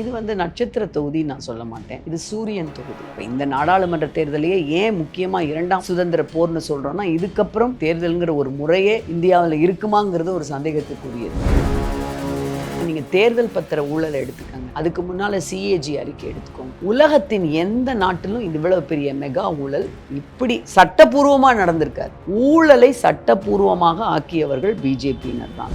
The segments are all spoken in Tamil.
இது வந்து நட்சத்திர தொகுதி நான் சொல்ல மாட்டேன். இது சூரியன் தொகுதி. இப்போ இந்த நாடாளுமன்ற தேர்தலையே ஏன் முக்கியமாக இரண்டாம் சுதந்திர போர்னு சொல்கிறோன்னா இதுக்கப்புறம் தேர்தலுங்கிற ஒரு முறையே இந்தியாவில் இருக்குமாங்கிறது ஒரு சந்தேகத்துக்குரியது. நீங்கள் தேர்தல் பத்திர ஊழலை எடுத்துக்கங்க. அதுக்கு முன்னால் சிஏஜி அறிக்கை எடுத்துக்கோங்க. உலகத்தின் எந்த நாட்டிலும் இவ்வளவு பெரிய மெகா ஊழல் இப்படி சட்டப்பூர்வமாக நடந்திருக்காது. ஊழலை சட்டபூர்வமாக ஆக்கியவர்கள் பிஜேபியினர் தான்.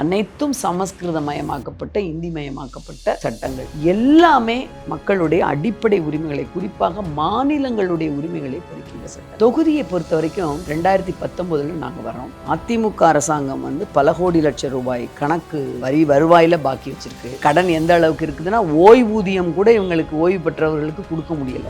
அனைத்தும் சமஸ்கிருதமயமாக்கப்பட்ட இந்திமயமாக்கப்பட்ட சட்டங்கள். எல்லாமே மக்களுடைய அடிப்படை உரிமைகளை குறிப்பாக மாநிலங்களுடைய உரிமைகளை பறிக்கின்ற சட்டம். தொகுதியை பொறுத்த வரைக்கும் ரெண்டாயிரத்தி பத்தொன்பதுல நாங்க வரோம் அதிமுக அரசாங்கம் வந்து பல கோடி லட்சம் ரூபாய் கணக்கு வரி வருவாயில பாக்கி வச்சிருக்கு. கடன் எந்த அளவுக்கு இருக்குதுன்னா ஓய்வூதியம் கூட இவங்களுக்கு ஓய்வு பெற்றவர்களுக்கு கொடுக்க முடியல.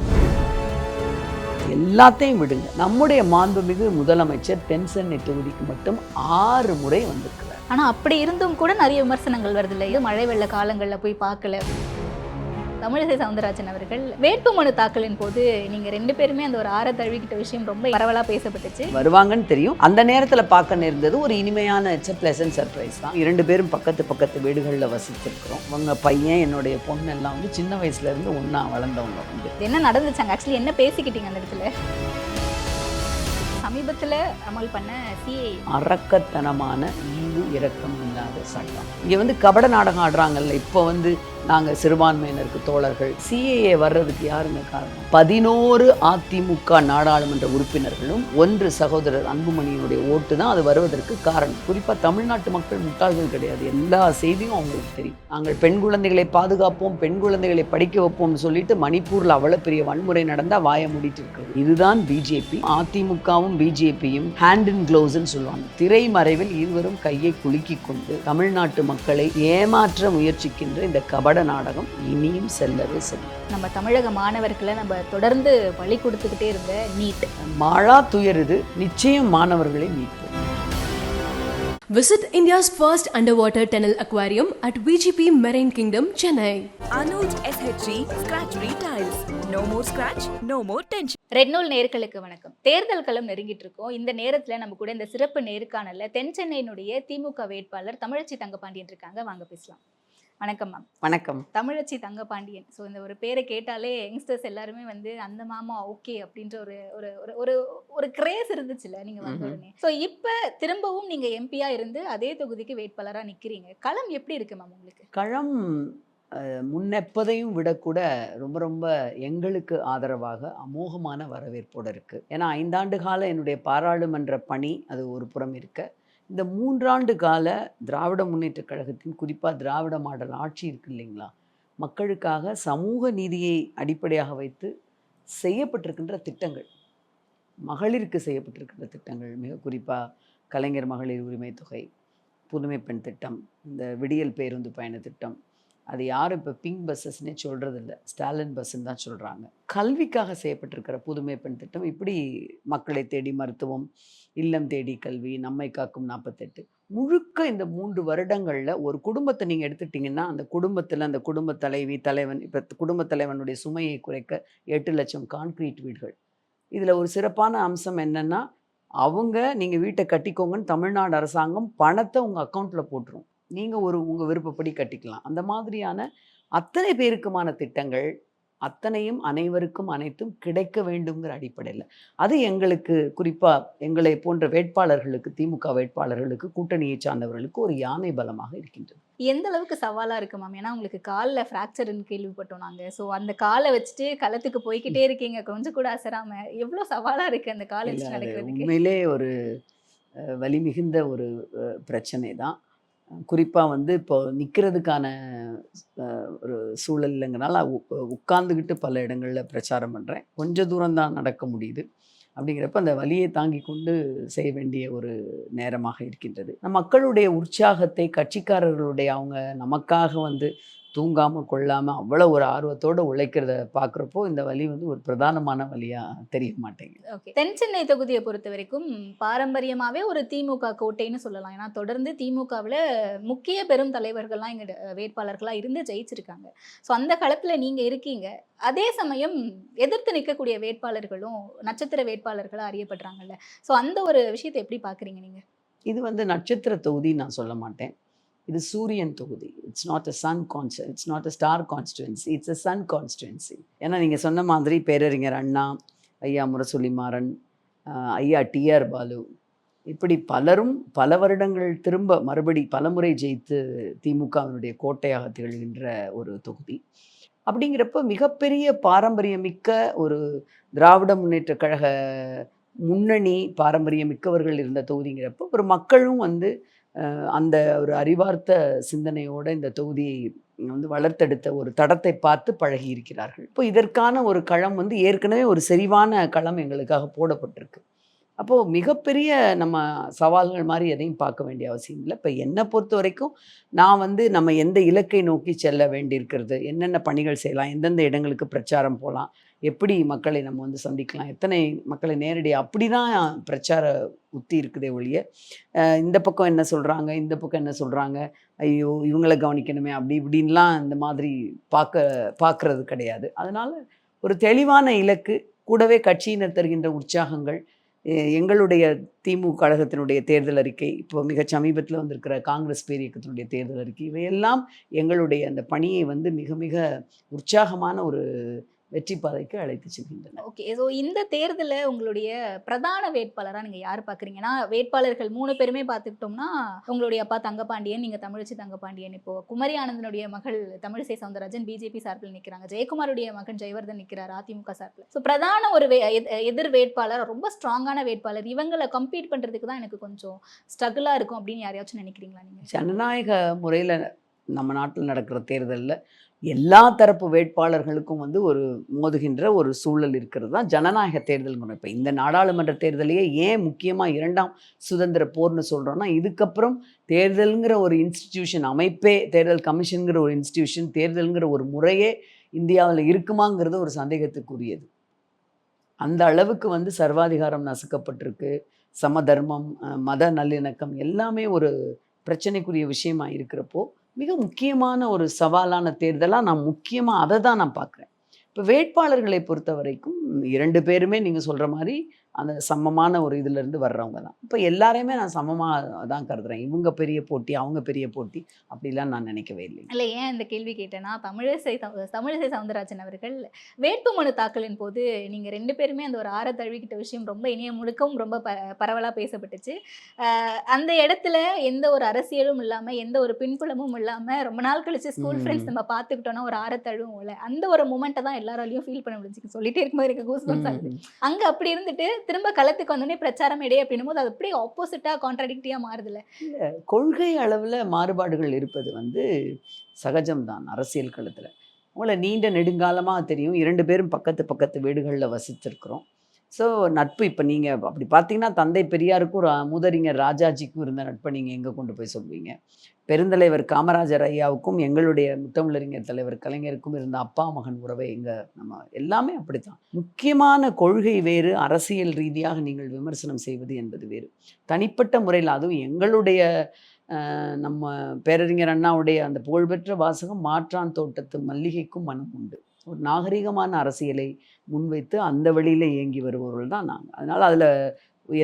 எல்லாத்தையும் விடுங்க. நம்முடைய மாண்புமிகு முதலமைச்சர் தென்சென்னை தொகுதிக்கு மட்டும் ஆறு முறை வந்திருக்கிறார். ஆனா அப்படி இருந்தும் கூட நிறைய விமர்சனங்கள் வருது இல்லையா? மழை வெள்ள காலங்கள்ல போய் பார்க்கல. தமிழிசை சவுந்தரராஜன் அவர்கள் வேட்புமனு தாக்கலின் போது நீங்க ரெண்டு பேருமே அந்த ஒரு ஆற தழுவிக்கிட்ட விஷயம் ரொம்ப பரவலா பேசப்பட்டுச்சு. வருவாங்கன்னு தெரியும். அந்த நேரத்துல பார்க்க நேர்ந்தது ஒரு இனிமையான பிளசன்ட் சர்ப்ரைஸ் தான். இரண்டு பேரும் பக்கத்து பக்கத்து வீடுகளில் வசிச்சிருக்கிறோம் உங்க பையன் என்னுடைய பொண்ணு எல்லாம் வந்து சின்ன வயசுல இருந்து ஒண்ணா வளர்ந்தவங்க வந்து. என்ன நடந்துச்சாங்க? ஆக்சுவலி என்ன பேசிக்கிட்டீங்க அந்த இடத்துல? சமீபத்துல அமல் பண்ண சிஏ அரக்கத்தனமான அன்பு இரக்கம் இல்லாத சட்டம். இங்க வந்து கபட நாடகம் ஆடுறாங்கல்ல இப்போ வந்து நாங்கள் சிறுபான்மையினருக்கு தோழர்கள். சிஏஏ வர்றதுக்கு யாருங்க காரணம்? பதினோரு அதிமுக நாடாளுமன்ற உறுப்பினர்களும் ஒன்று சகோதரர் அன்புமணியினுடைய ஓட்டு தான் அது வருவதற்கு காரணம். குறிப்பாக தமிழ்நாட்டு மக்கள் முட்டாள்கள் கிடையாது. எல்லா செய்தியும் அவங்களுக்கு தெரியும். நாங்கள் பெண் குழந்தைகளை பாதுகாப்போம் பெண் குழந்தைகளை படிக்க வைப்போம்னு சொல்லிட்டு மணிப்பூரில் அவ்வளவு பெரிய வன்முறை நடந்தால் வாய மூடிட்டு இருக்கிறது. இதுதான் பிஜேபி அதிமுகவும் பிஜேபியும் ஹேண்ட் இன் க்ளோஸ்ன்னு சொல்லுவாங்க. திரைமறைவில் இருவரும் கையை குலுக்கி கொண்டு தமிழ்நாட்டு மக்களை ஏமாற்ற முயற்சிக்கின்ற இந்த கபட நாடகம் இனியும் செல்லவே செல்லும் நம்ம தமிழக மாணவர்களை நம்ம தொடர்ந்து பழி கொடுத்துக்கிட்டே இருந்த நீட். மாழா துயருது நிச்சயம் மாணவர்களை மீட்போம் Visit India's first underwater tunnel aquarium at VGP Marine Kingdom, Chennai. Anuj SHG Scratch Retiles. No more scratch, no more tension. Red நூல் நேர்களுக்கு வணக்கம். தேர்தல் களம் நெருங்கிட்டு இருக்கோம். இந்த நேரத்துல நம்ம கூட இந்த சிறப்பு நேர்காணல்ல தென் சென்னையினுடைய திமுக வேட்பாளர் தமிழச்சி தங்கபாண்டியன் இருக்காங்க. வாங்க பேசலாம். வணக்கம் மேம் வணக்கம். தமிழச்சி தங்கபாண்டியன். ஸோ இந்த ஒரு பேரை கேட்டாலே யங்ஸ்டர்ஸ் எல்லாருமே வந்து அந்த மாமா ஓகே அப்படின்ற ஒரு ஒரு ஒரு ஒரு கிரேஸ் இருந்துச்சுல்ல நீங்க வந்த. உடனே. ஸோ இப்போ திரும்பவும் நீங்க எம்பியா இருந்து அதே தொகுதிக்கு வேட்பாளரா நிக்கிறீங்க. களம் எப்படி இருக்கு மேம் உங்களுக்கு? களம் முன்னெப்பதையும் விடக்கூட ரொம்ப ரொம்ப எங்களுக்கு ஆதரவாக அமோகமான வரவேற்போடு இருக்கு. ஏன்னா ஐந்தாண்டு கால என்னுடைய பாராளுமன்ற பணி அது ஒரு புறம் இருக்க. இந்த மூன்றாண்டு கால திராவிட முன்னேற்றக் கழகத்தின் குறிப்பாக திராவிட மாடல் ஆட்சி இருக்கு இல்லைங்களா? மக்களுக்காக சமூக நீதியை அடிப்படையாக வைத்து செய்யப்பட்டிருக்கின்ற திட்டங்கள். மகளிருக்கு செய்யப்பட்டிருக்கின்ற திட்டங்கள் மிக குறிப்பாக கலைஞர் மகளிர் உரிமை தொகை புதுமை பெண் திட்டம் இந்த விடியல் பேருந்து பயண திட்டம் அது யாரும் இப்போ பிங்க் பஸ்ஸஸ்னே சொல்கிறது இல்லை ஸ்டாலின் பஸ்ஸுன்னு தான் சொல்கிறாங்க கல்விக்காக செய்யப்பட்டிருக்கிற புதுமை பெண் திட்டம் இப்படி மக்களை தேடி மருத்துவம் இல்லம் தேடி கல்வி நம்மை காக்கும் நாற்பத்தெட்டு முழுக்க இந்த மூன்று வருடங்களில் ஒரு குடும்பத்தை நீங்கள் எடுத்துட்டிங்கன்னா அந்த குடும்பத்தில் அந்த குடும்ப தலைவி தலைவன் இப்போ குடும்ப தலைவனுடைய சுமையை குறைக்க எட்டு லட்சம் கான்கிரீட் வீடுகள். இதில் ஒரு சிறப்பான அம்சம் என்னென்னா அவங்க நீங்கள் வீட்டை கட்டிக்கோங்கன்னு தமிழ்நாடு அரசாங்கம் பணத்தை உங்கள் அக்கௌண்ட்டில் போட்டுரும். நீங்கள் ஒரு உங்கள் விருப்பப்படி கட்டிக்கலாம். அந்த மாதிரியான அத்தனை பேருக்குமான திட்டங்கள் அத்தனையும் அனைவருக்கும் அனைத்தும் கிடைக்க வேண்டுங்கிற அடிப்படையில். அது எங்களுக்கு குறிப்பாக எங்களை போன்ற வேட்பாளர்களுக்கு திமுக வேட்பாளர்களுக்கு கூட்டணியை சார்ந்தவர்களுக்கு ஒரு யானை பலமாக இருக்கின்றது. எந்த அளவுக்கு சவாலா இருக்கு மேம் ஏன்னா உங்களுக்கு காலில் ஃப்ராக்சர்னு கேள்விப்பட்டோம் நாங்க. ஸோ அந்த காலை வச்சுட்டு களத்துக்கு போய்க்கிட்டே இருக்கீங்க. கொஞ்சம் கூட அசராம எவ்வளவு சவாலா இருக்கு அந்த காலை வச்சு அது நடக்கிறதுக்கு? உண்மையிலே ஒரு வலி மிகுந்த ஒரு பிரச்சனை தான் குறிப்பாக வந்து இப்போ நிற்கிறதுக்கான ஒரு சூழல் இல்லைங்கனால உ- உட்கார்ந்துக்கிட்டு பல இடங்களில் பிரச்சாரம் பண்ணுறேன் கொஞ்ச தூரம் தான் நடக்க முடியுது. அப்படிங்கிறப்ப அந்த வலியை தாங்கி கொண்டு செய்ய வேண்டிய ஒரு நேரமாக இருக்கின்றது. மக்களுடைய உற்சாகத்தை கட்சிக்காரர்களுடைய அவங்க நமக்காக வந்து தூங்காமல் கொள்ளாமல் அவ்வளோ ஒரு ஆர்வத்தோடு உழைக்கிறத பார்க்குறப்போ இந்த வலி வந்து ஒரு பிரதானமான வலியாக தெரிய மாட்டேங்குது. ஓகே. தென் சென்னை தொகுதியை பொறுத்த வரைக்கும் பாரம்பரியமாவே ஒரு திமுக கோட்டைன்னு சொல்லலாம். ஏன்னா தொடர்ந்து திமுகவில் முக்கிய பெரும் தலைவர்கள்லாம் இங்க வேட்பாளர்களா இருந்து ஜெயிச்சிருக்காங்க. ஸோ அந்த களத்துல நீங்க இருக்கீங்க. அதே சமயம் எதிர்த்து நிற்கக்கூடிய வேட்பாளர்களும் நட்சத்திர வேட்பாளர்களா அறியப்படுறாங்கல்ல. ஸோ அந்த ஒரு விஷயத்தை எப்படி பாக்குறீங்க நீங்க? இது வந்து நட்சத்திர தொகுதி நான் சொல்ல மாட்டேன். இது சூரியன் தொகுதி. It's not a sun கான்ஸ்ட it's not a star constituency it's a sun constituency ஏன்னா நீங்கள் சொன்ன மாதிரி பேரறிஞர் அண்ணா ஐயா முரசொலி மாறன் ஐயா டிஆர் பாலு இப்படி பலரும் பல வருடங்கள் திரும்ப மறுபடி பலமுறை ஜெயித்து திமுகவினுடைய கோட்டையாக திகழ்கின்ற ஒரு தொகுதி. அப்படிங்கிறப்ப மிகப்பெரிய பாரம்பரியமிக்க ஒரு திராவிட முன்னேற்ற கழக முன்னணி பாரம்பரியமிக்கவர்கள் இருந்த தொகுதிங்கிறப்ப ஒரு மக்களும் வந்து அந்த ஒரு அறிவார்த்த சிந்தனையோட இந்த தொகுதியை வந்து வளர்த்தெடுத்த ஒரு தடத்தை பார்த்து பழகி இருக்கிறார்கள். இப்போ இதற்கான ஒரு களம் வந்து ஏற்கனவே ஒரு செறிவான களம் எங்களுக்காக போடப்பட்டிருக்கு. அப்போது மிகப்பெரிய நம்ம சவால்கள் மாதிரி எதையும் பார்க்க வேண்டிய அவசியம் இல்லை. இப்போ என்னை பொறுத்த வரைக்கும் நான் வந்து நம்ம எந்த இலக்கை நோக்கி செல்ல வேண்டியிருக்கிறது? என்னென்ன பணிகள் செய்யலாம்? எந்தெந்த இடங்களுக்கு பிரச்சாரம் போகலாம்? எப்படி மக்களை நம்ம வந்து சந்திக்கலாம்? எத்தனை மக்களை நேரடியாக அப்படி தான் பிரச்சார உத்தி இருக்குதே ஒழிய இந்த பக்கம் என்ன சொல்கிறாங்க இந்த பக்கம் என்ன சொல்கிறாங்க ஐயோ இவங்களை கவனிக்கணுமே அப்படி இப்படின்லாம் இந்த மாதிரி பார்க்க பார்க்குறது கிடையாது. அதனால் ஒரு தெளிவான இலக்கு கூடவே கட்சியினர் தருகின்ற உற்சாகங்கள் எங்களுடைய திமுக கழகத்தினுடைய தேர்தல் அறிக்கை இப்போ மிக சமீபத்தில் வந்திருக்கிற காங்கிரஸ் பேரியக்கத்தினுடைய தேர்தல் அறிக்கை இவையெல்லாம் எங்களுடைய அந்த பணியை வந்து மிக மிக உற்சாகமான ஒரு வெற்றி பாதைக்கு அழைத்து செல்கின்றன ஓகே ஸோ இந்த தேர்தலில் உங்களுடைய பிரதான வேட்பாளராக நீங்கள் யார் பார்க்குறீங்கன்னா வேட்பாளர்கள் மூணு பேருமே பார்த்துக்கிட்டோம்னா உங்களுடைய அப்பா தங்கபாண்டியன் நீங்கள் தமிழிசை தங்கபாண்டியன் இப்போ குமரி ஆனந்தனுடைய மகள் தமிழிசை சவுந்தரராஜன் பிஜேபி சார்பில் நிற்கிறாங்க ஜெயக்குமாருடைய மகன் ஜெயவர்தன் நிற்கிறார் அதிமுக சார்பில். ஸோ பிரதான ஒரு எதிர் வேட்பாளர் ரொம்ப ஸ்ட்ராங்கான வேட்பாளர் இவங்களை கம்பீட் பண்ணுறதுக்கு தான் எனக்கு கொஞ்சம் ஸ்ட்ரகிளாக இருக்கும் அப்படின்னு யாரையாச்சும் நினைக்கிறீங்களா நீங்கள் ஜனநாயக முறையில் நம்ம நாட்டில் நடக்கிற தேர்தலில் எல்லா தரப்பு வேட்பாளர்களுக்கும் வந்து ஒரு மோதுகின்ற ஒரு சூழல் இருக்கிறது தான் ஜனநாயக தேர்தல் முறை. இப்போ இந்த நாடாளுமன்ற தேர்தலையே ஏன் முக்கியமாக இரண்டாம் சுதந்திர போர்னு சொல்கிறோன்னா இதுக்கப்புறம் தேர்தலுங்கிற ஒரு இன்ஸ்டிடியூஷன் அமைப்பே தேர்தல் கமிஷனுங்கிற ஒரு இன்ஸ்டிடியூஷன் தேர்தலுங்கிற ஒரு முறையே இந்தியாவில் இருக்குமாங்கிறது ஒரு சந்தேகத்துக்குரியது. அந்த அளவுக்கு வந்து சர்வாதிகாரம் நசுக்கப்பட்டிருக்கு. சமதர்மம் மத நல்லிணக்கம் எல்லாமே ஒரு பிரச்சனைக்குரிய விஷயமாக இருக்கிறப்போ மிக முக்கியமான ஒரு சவாலான தேர்தலாக நான் முக்கியமாக அதை தான் நான் பார்க்குறேன் இப்போ வேட்பாளர்களை பொறுத்த வரைக்கும் இரண்டு பேருமே நீங்கள் சொல்கிற மாதிரி அந்த சமமான ஒரு இதிலிருந்து வர்றவங்க தான். இப்போ எல்லாரையுமே நான் சமமாக தான் கருதுறேன். இவங்க பெரிய போட்டி அவங்க பெரிய போட்டி அப்படிலாம் நான் நினைக்கவே இல்லை இல்லை ஏன் இந்த கேள்வி கேட்டேன்னா தமிழிசை தமிழிசை சவுந்தரராஜன் அவர்கள் வேட்புமனு தாக்கலின் போது நீங்கள் ரெண்டு பேருமே அந்த ஒரு ஆற தழுவிக்கிட்ட விஷயம் ரொம்ப இணைய முழுக்கவும் ரொம்ப ப பரவலாக பேசப்பட்டுச்சு. அந்த இடத்துல எந்த ஒரு அரசியலும் இல்லாமல் எந்த ஒரு பின்புலமும் இல்லாமல் ரொம்ப நாள் கழிச்சு ஸ்கூல். ஃப்ரெண்ட்ஸ் நம்ம பார்த்துக்கிட்டோன்னா ஒரு ஆற தழுவும்ல அந்த ஒரு மூமெண்ட்டை தான் எல்லாராலையும் ஃபீல் பண்ண முடிஞ்சுக்கு சொல்லிட்டே இருக்கும்போது எனக்கு கூஸ் அங்கே அப்படி இருந்துட்டு திரும்ப களத்துக்கு வந்தோடனே பிரச்சாரம் இடையே அப்படின்னும் போது அது அப்படியே ஆப்போசிட்டாக கான்ட்ராடிக்டியாக மாறுதுல்ல. கொள்கை அளவில் மாறுபாடுகள் இருப்பது வந்து சகஜம்தான் அரசியல் களத்தில். உங்களை நீண்ட நெடுங்காலமாக தெரியும் இரண்டு பேரும் பக்கத்து பக்கத்து வீடுகளில் வசிச்சிருக்கிறோம். ஸோ நட்பு இப்போ நீங்கள் அப்படி பார்த்தீங்கன்னா தந்தை பெரியாருக்கும் ரா- மூதறிஞர் ராஜாஜிக்கும் இருந்த நட்பை நீங்கள் எங்கே கொண்டு போய் சொல்வீங்க? பெருந்தலைவர் காமராஜர் ஐயாவுக்கும் எங்களுடைய முத்தமிழறிஞர் தலைவர் கலைஞருக்கும் இருந்த அப்பா மகன் உறவை எங்கள் நம்ம எல்லாமே அப்படித்தான். முக்கியமான கொள்கை வேறு அரசியல் ரீதியாக நீங்கள் விமர்சனம் செய்வது என்பது வேறு. தனிப்பட்ட முறையில் அதுவும் எங்களுடைய நம்ம பேரறிஞர் அண்ணாவுடைய அந்த புகழ்பெற்ற வாசகம் மாற்றான் தோட்டத்து மல்லிகைக்கும் மனம் உண்டு. ஒரு நாகரிகமான அரசியலை முன்வைத்து அந்த வழியில் இயங்கி வருபவர்கள் தான் நாங்கள் அதனால் அதில்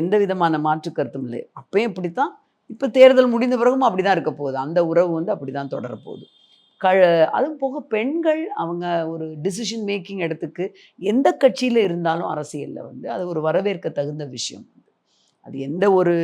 எந்த விதமான மாற்று கருத்தும் இல்லை. அப்பயும் இப்படித்தான் இப்போ தேர்தல் முடிந்த பிறகும் அப்படி தான் இருக்க போகுது. அந்த உறவு வந்து அப்படி தான் தொடரப்போகுது. க அதுவும் போக பெண்கள் அவங்க ஒரு டிசிஷன் மேக்கிங் இடத்துக்கு எந்த கட்சியில் இருந்தாலும் அரசியலில் வந்து அது ஒரு வரவேற்க தகுந்த விஷயம். அது எந்த ஒரு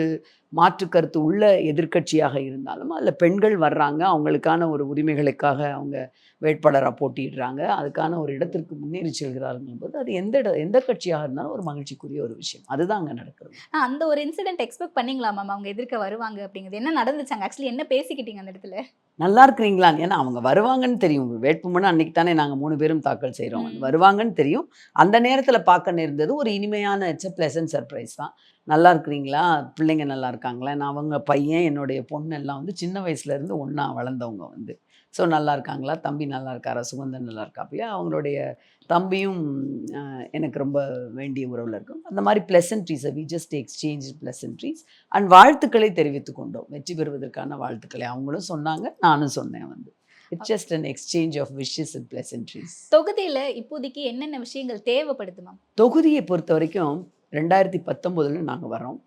மாற்று கருத்து உள்ள எதிர்க்கட்சியாக இருந்தாலும் அதில் பெண்கள் வர்றாங்க. அவங்களுக்கான ஒரு உரிமைகளுக்காக அவங்க வேட்பாளராக போட்டியிடுறாங்க. அதுக்கான ஒரு இடத்திற்கு முன்னேறி செல்கிறார்கள் போது அது எந்த இட எந்த கட்சியாக இருந்தாலும் ஒரு மகிழ்ச்சிக்குரிய ஒரு விஷயம். அதுதான் அங்கே நடக்கிறது. அந்த ஒரு இன்சிடென்ட் எக்ஸ்பெக்ட் பண்ணீங்களா மேம் அவங்க எதிர்க்க வருவாங்க அப்படிங்கிறது. என்ன நடந்துச்சாங்க? ஆக்சுவலி என்ன பேசிக்கிட்டீங்க அந்த இடத்துல? நல்லா இருக்கிறீங்களான்னு ஏன்னா அவங்க வருவாங்கன்னு தெரியும். வேட்புமனு அன்னைக்கு தானே நாங்கள் மூணு பேரும் தாக்கல் செய்கிறோம். வருவாங்கன்னு தெரியும். அந்த நேரத்தில் பார்க்க நேர்ந்தது ஒரு இனிமையான இட்ஸ் பிளசன்ட் சர்ப்ரைஸ் தான். நல்லா இருக்கிறீங்களா? பிள்ளைங்க நல்லா இருக்காங்களா? நான் அவங்க பையன் என்னுடைய பொண்ணு எல்லாம் வந்து சின்ன வயசுலேருந்து ஒன்றா வளர்ந்தவங்க வந்து. ஸோ நல்லா இருக்காங்களா தம்பி நல்லா இருக்காரா சுகந்தன் நல்லா இருக்காப்பிலையா அவங்களுடைய தம்பியும் எனக்கு ரொம்ப வேண்டிய உறவில் இருக்கும். அந்த மாதிரி பிளசன்ட்ரீஸை we just exchange pleasantries and வாழ்த்துக்களை தெரிவித்து கொண்டோம். வெற்றி பெறுவதற்கான வாழ்த்துக்களை அவங்களும் சொன்னாங்க நானும் சொன்னேன் வந்து. It's just an exchange of wishes and pleasantries தொகுதியில இப்போதைக்கு என்னென்ன விஷயங்கள் தேவைப்படுது மேம் தொகுதியை பொறுத்த வரைக்கும் ரெண்டாயிரத்தி பத்தொம்போதில் நாங்கள் வரோம்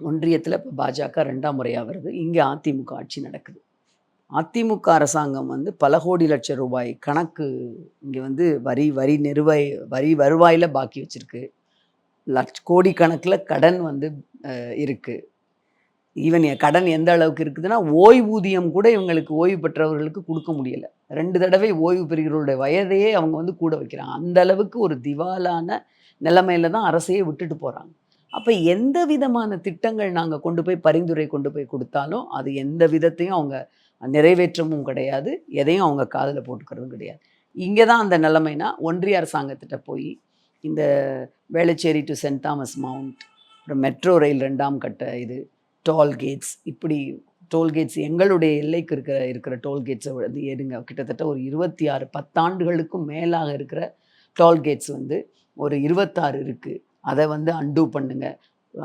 ஒன்றியத்தில் இப்போ பாஜக ரெண்டாம் முறையாக வருது. இங்கே அதிமுக ஆட்சி நடக்குது. அதிமுக அரசாங்கம் வந்து பல கோடி லட்சம் ரூபாய் கணக்கு இங்கே வந்து வரி வரி நிறுவாய் வரி வருவாயில் பாக்கி வச்சிருக்கு. லட்ச கோடி கணக்கில் கடன் வந்து இருக்குது ஈவன் கடன் எந்த அளவுக்கு இருக்குதுன்னா ஓய்வூதியம் கூட இவங்களுக்கு ஓய்வு பெற்றவர்களுக்கு கொடுக்க முடியலை. ரெண்டு தடவை ஓய்வு பெறுகிறவருடைய வயதையே அவங்க வந்து கூட வைக்கிறாங்க. அந்த அளவுக்கு ஒரு திவாலான நிலைமையில தான் அரசையே விட்டுட்டு போகிறாங்க அப்போ எந்த விதமான திட்டங்கள் நாங்கள் கொண்டு போய் பரிந்துரை கொண்டு போய் கொடுத்தாலும் அது எந்த விதத்தையும் அவங்க நிறைவேற்றமும் கிடையாது எதையும் அவங்க காதில் போட்டுக்கிறதும் கிடையாது. இங்கே தான் அந்த நிலைமைனா ஒன்றிய அரசாங்கத்திட்ட போய் இந்த Velachery to St Thomas Mount அப்புறம் மெட்ரோ ரயில் ரெண்டாம் கட்ட இது டோல்கேட்ஸ் இப்படி டோல்கேட்ஸ் எங்களுடைய எல்லைக்கு இருக்கிற இருக்கிற டோல்கேட்ஸை வந்து எடுங்க கிட்டத்தட்ட ஒரு இருபத்தி ஆறு பத்தாண்டுகளுக்கும் மேலாக இருக்கிற டோல்கேட்ஸ் வந்து ஒரு இருபத்தாறு இருக்குது அதை வந்து அண்டூ பண்ணுங்கள்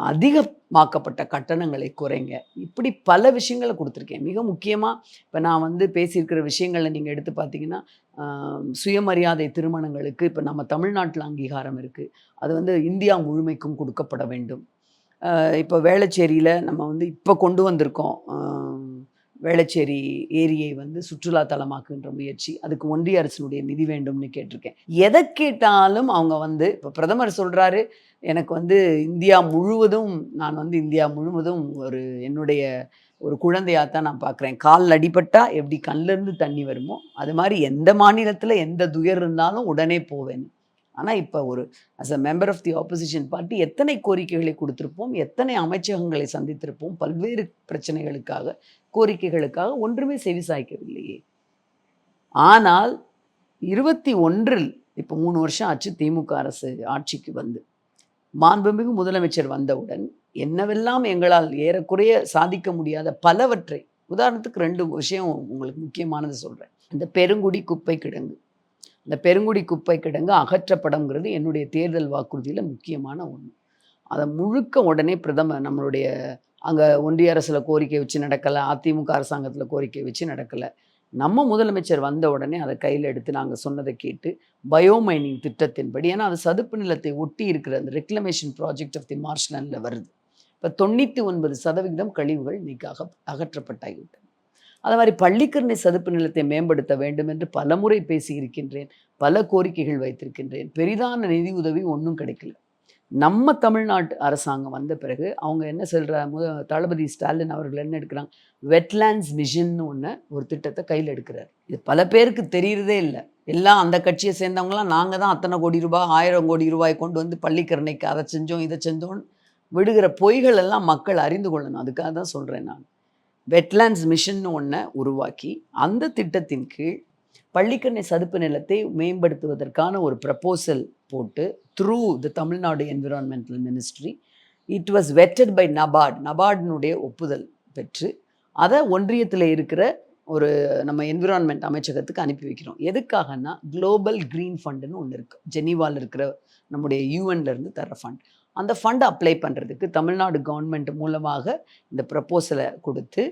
அதிகமாக்கப்பட்ட கட்டணங்களை குறைங்க. இப்படி பல விஷயங்களை கொடுத்துருக்கேன். மிக முக்கியமாக இப்போ நான் வந்து பேசியிருக்கிற விஷயங்களை நீங்கள் எடுத்து பார்த்தீங்கன்னா சுயமரியாதை திருமணங்களுக்கு இப்போ நம்ம தமிழ்நாட்டில் அங்கீகாரம் இருக்குது அது வந்து இந்தியா முழுமைக்கும் கொடுக்கப்பட வேண்டும். இப்போ வேளச்சேரியில் நம்ம வந்து இப்போ கொண்டு வந்திருக்கோம். வேளச்சேரி ஏரியை வந்து சுற்றுலா தலமாக்குன்ற முயற்சி. அதுக்கு ஒன்றிய அரசினுடைய நிதி வேண்டும்னு கேட்டிருக்கேன். எதை கேட்டாலும் அவங்க வந்து இப்போ பிரதமர் சொல்கிறாரு எனக்கு வந்து இந்தியா முழுவதும் நான் வந்து இந்தியா முழுவதும் ஒரு என்னுடைய ஒரு குழந்தையாக தான் நான் பார்க்குறேன் கால் அடிபட்டால் எப்படி கண்ணிலேருந்து தண்ணி வருமோ அது மாதிரி எந்த மாநிலத்தில் எந்த துயர் இருந்தாலும் உடனே போவேன். ஆனால் இப்போ ஒரு as a member of the opposition party எத்தனை கோரிக்கைகளை கொடுத்துருப்போம் எத்தனை அமைச்சகங்களை சந்தித்திருப்போம் பல்வேறு பிரச்சனைகளுக்காக கோரிக்கைகளுக்காக ஒன்றுமே செவிசாய்க்கவில்லையே ஆனால் இருபத்தி ஒன்றில் இப்போ மூணு வருஷம் ஆச்சு திமுக அரசு ஆட்சிக்கு வந்து. மாண்புமிகு முதலமைச்சர் வந்தவுடன் என்னவெல்லாம் எங்களால் ஏறக்குறைய சாதிக்க முடியாத பலவற்றை உதாரணத்துக்கு ரெண்டு விஷயம் உங்களுக்கு முக்கியமானது சொல்கிறேன் இந்த பெருங்குடி குப்பை கிடங்கு. இந்த பெருங்குடி குப்பை கிடங்கு அகற்றப்படங்கிறது என்னுடைய தேர்தல் வாக்குறுதியில் முக்கியமான ஒன்று அதை முழுக்க உடனே பிரதமர் நம்மளுடைய அங்கே ஒன்றிய அரசில் கோரிக்கை வச்சு நடக்கலை அதிமுக அரசாங்கத்தில் கோரிக்கை வச்சு நடக்கலை. நம்ம முதலமைச்சர் வந்த உடனே அதை கையில் எடுத்து நாங்கள் சொன்னதை கேட்டு பயோமைனிங் திட்டத்தின்படி ஏன்னா அது சதுப்பு நிலத்தை ஒட்டி இருக்கிற அந்த ரெக்ளமேஷன் ப்ராஜெக்ட் ஆஃப் தி மார்ஷ்லாண்டில் வருது. இப்போ தொண்ணூற்றி ஒன்பது சதவிகிதம் கழிவுகள் இன்னைக்கு அக அகற்றப்பட்டாகிவிட்டன அது மாதிரி பள்ளிக்கரணை சதுப்பு நிலத்தை மேம்படுத்த வேண்டும் என்று பலமுறை பேசியிருக்கின்றேன் பல கோரிக்கைகள் வைத்திருக்கின்றேன் பெரிதான நிதி உதவி ஒன்றும் கிடைக்கல. நம்ம தமிழ்நாட்டு அரசாங்கம் வந்த பிறகு அவங்க என்ன சொல்கிற முத தளபதி ஸ்டாலின் அவர்கள் என்ன எடுக்கிறாங்க? வெட்லேண்ட்ஸ் மிஷன் ஒன்று ஒரு திட்டத்தை கையில் எடுக்கிறார். இது பல பேருக்கு தெரியறதே இல்லை. எல்லாம் அந்த கட்சியை சேர்ந்தவங்களாம் நாங்கள் தான் அத்தனை கோடி ரூபாய் ஆயிரம் கோடி ரூபாய் கொண்டு வந்து பள்ளிக்கரணைக்கு அதை செஞ்சோம் இதை செஞ்சோன்னு விடுகிற பொய்கள் எல்லாம் மக்கள் அறிந்து கொள்ளணும். அதுக்காக தான் சொல்கிறேன் நான். வெட்லேண்ட்ஸ் மிஷன் ஒன்றை உருவாக்கி அந்த திட்டத்தின் கீழ் பள்ளிக்கரணை சதுப்பு நிலத்தை மேம்படுத்துவதற்கான ஒரு ப்ரப்போசல் போட்டு through the Tamil Nadu environmental ministry it was vetted by NABARD நபார்டினுடைய ஒப்புதல் பெற்று அதை ஒன்றியத்தில் இருக்கிற ஒரு நம்ம என்விரான்மெண்ட் அமைச்சகத்துக்கு அனுப்பி வைக்கிறோம். எதுக்காகன்னா குளோபல் க்ரீன் ஃபண்டுன்னு ஒன்று இருக்குது ஜெனீவாவில் இருக்கிற நம்முடைய யூஎன்லேருந்து தர ஃபண்ட் அந்த ஃபண்டை அப்ளை பண்ணுறதுக்கு தமிழ்நாடு கவர்மெண்ட் மூலமாக இந்த ப்ரப்போசலை கொடுத்து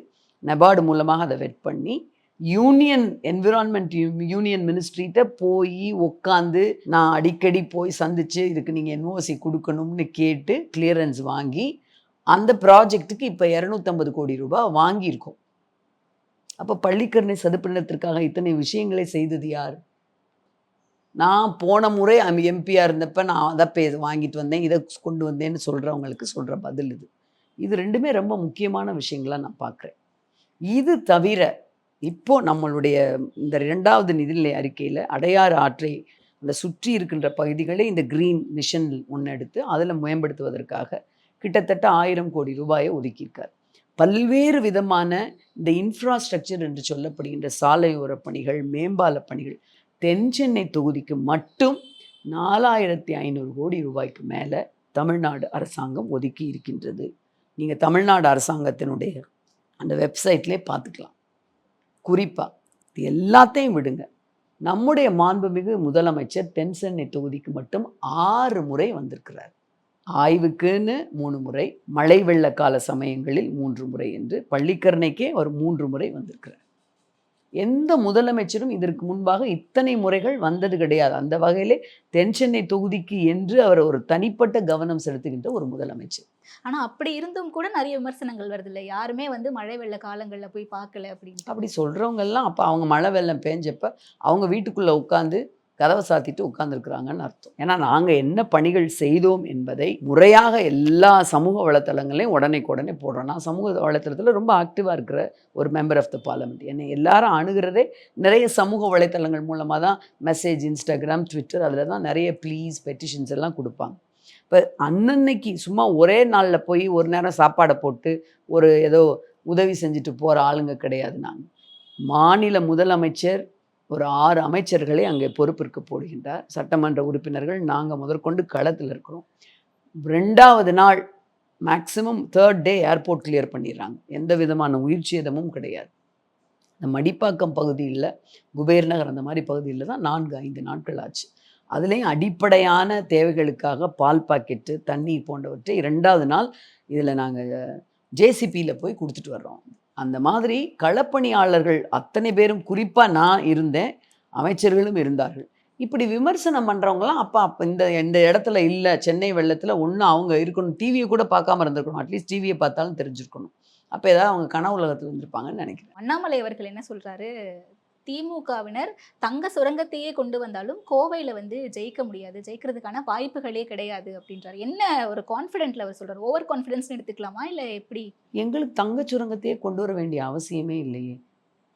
நபார்டு மூலமாக அதை வெட் பண்ணி யூனியன் என்விரான்மெண்ட் யூனியன் மினிஸ்ட்ரிகிட்ட போய் உட்காந்து நான் அடிக்கடி போய் சந்திச்சு இதுக்கு நீங்கள் என்ஓசி கொடுக்கணும்னு கேட்டு கிளியரன்ஸ் வாங்கி அந்த ப்ராஜெக்ட்டுக்கு இப்போ இரநூத்தம்பது கோடி ரூபாய் வாங்கியிருக்கோம். அப்போ பள்ளிக்கரணை சதுப்பு நிலத்திற்காக இத்தனை விஷயங்களை செய்தது யார்? நான் போன முறை எம்பியாக இருந்தப்ப நான் அதை பே வாங்கிட்டு வந்தேன் இதை கொண்டு வந்தேன்னு சொல்கிறவங்களுக்கு சொல்கிற பதில் இது. இது ரெண்டுமே ரொம்ப முக்கியமான விஷயங்களாக நான் பார்க்குறேன் இது தவிர இப்போ நம்மளுடைய இந்த ரெண்டாவது நிதிநிலை அறிக்கையில் அடையாறு ஆற்றை அந்த சுற்றி இருக்கின்ற பகுதிகளை இந்த கிரீன் மிஷன் ஒன்று எடுத்து அதில் மேம்படுத்துவதற்காக கிட்டத்தட்ட ஆயிரம் கோடி ரூபாயை ஒதுக்கியிருக்கார். பல்வேறு விதமான இந்த இன்ஃப்ராஸ்ட்ரக்சர் என்று சொல்லப்படுகின்ற சாலையோர பணிகள் மேம்பால பணிகள் தென் சென்னை தொகுதிக்கு மட்டும் நாலாயிரத்தி ஐநூறு கோடி ரூபாய்க்கு மேலே தமிழ்நாடு அரசாங்கம் ஒதுக்கி இருக்கின்றது. நீங்கள் தமிழ்நாடு அரசாங்கத்தினுடைய அந்த வெப்சைட்லேயே பார்த்துக்கலாம். குறிப்பாக இது எல்லாத்தையும் விடுங்க. நம்முடைய மாண்புமிகு முதலமைச்சர் தென்சென்னை தொகுதிக்கு மட்டும் ஆறு முறை வந்திருக்கிறார். ஆய்வுக்குன்னு மூணு முறை மழை வெள்ள கால சமயங்களில் மூன்று முறை என்று பள்ளிக்கரணைக்கே ஒரு மூன்று முறை வந்திருக்கிறார். எந்த முதலமைச்சரும் இதற்கு முன்பாக இத்தனை முறைகள் வந்தது கிடையாது. அந்த வகையிலே தென்சென்னை தொகுதிக்கு என்று அவர் ஒரு தனிப்பட்ட கவனம் செலுத்துகின்ற ஒரு முதலமைச்சர். ஆனா அப்படி இருந்தும் கூட நிறைய விமர்சனங்கள் வருது இல்ல யாருமே வந்து மழை வெள்ள காலங்கள்ல போய் பார்க்கல அப்படின்னு அப்படி சொல்றவங்க எல்லாம் அப்போ அவங்க மழை வெள்ளம் பேஞ்சப்ப அவங்க வீட்டுக்குள்ள உட்காந்து கதவை சாத்திட்டு உட்கார்ந்துருக்குறாங்கன்னு அர்த்தம். ஏன்னா நாங்கள் என்ன பணிகள் செய்தோம் என்பதை முறையாக எல்லா சமூக வலைத்தளங்களையும் உடனே உடனே போடுறோம். நான் சமூக வலைத்தளத்தில் ரொம்ப ஆக்டிவாக இருக்கிற ஒரு மெம்பர் ஆஃப் த பார்லமெண்ட் என்னை எல்லாரும் அணுகிறதே நிறைய சமூக வலைத்தளங்கள் மூலமாக தான் மெசேஜ் இன்ஸ்டாகிராம் ட்விட்டர் அதில் தான் நிறைய ப்ளீஸ் பெட்டிஷன்ஸ் எல்லாம் கொடுப்பாங்க. இப்போ அன்னன்னைக்கு சும்மா ஒரே நாளில் போய் ஒரு நேரம் சாப்பாடை போட்டு ஒரு ஏதோ உதவி செஞ்சுட்டு போகிற ஆளுங்க கிடையாது நாங்கள் மாநில முதலமைச்சர் ஒரு ஆறு அமைச்சர்களை அங்கே பொறுப்பிற்கு போடுகின்றார். சட்டமன்ற உறுப்பினர்கள் நாங்கள் முதற்கொண்டு களத்தில் இருக்கிறோம். ரெண்டாவது நாள் maximum third day airport clear பண்ணிடுறாங்க. எந்த விதமான உயிர் சேதமும் கிடையாது. இந்த மடிப்பாக்கம் பகுதியில் குபேர் நகர் அந்த மாதிரி பகுதியில் தான் நான்கு ஐந்து நாட்கள் ஆச்சு. அதுலேயும் அடிப்படையான தேவைகளுக்காக பால் பாக்கெட்டு தண்ணீர் போன்றவற்றை இரண்டாவது நாள் இதில் நாங்கள் ஜேசிபியில் போய் கொடுத்துட்டு வர்றோம். அந்த மாதிரி களப்பணியாளர்கள் அத்தனை பேரும் குறிப்பாக நான் இருந்தேன். அமைச்சர்களும் இருந்தார்கள். இப்படி விமர்சனம் பண்ணுறவங்களாம் அப்போ அப்போ இந்த இந்த இடத்துல இல்லை. சென்னை வெள்ளத்தில் ஒன்று அவங்க இருக்கணும். டிவியை கூட பார்க்காம இருந்திருக்கணும். அட்லீஸ்ட் டிவியை பார்த்தாலும் தெரிஞ்சிருக்கணும். அப்போ ஏதாவது அவங்க கனவு உலகத்தில் இருந்திருப்பாங்கன்னு நினைக்கிறேன். அண்ணாமலை அவர்கள் என்ன சொல்கிறாரு திமுகவினர் தங்க சுரங்கத்தையே கொண்டு வந்தாலும் கோவையில வந்து ஜெயிக்க முடியாது. ஜெயிக்கிறதுக்கான வாய்ப்புகளே கிடையாது அப்படின்றாரு. என்ன ஒரு கான்ஃபிடென்ட்ல அவர் சொல்றாரு? ஓவர் கான்ஃபிடன்ஸ் எடுத்துக்கலாமா? இல்ல எப்படி? எங்களுக்கு தங்கச் சுரங்கத்தையே கொண்டு வர வேண்டிய அவசியமே இல்லையே.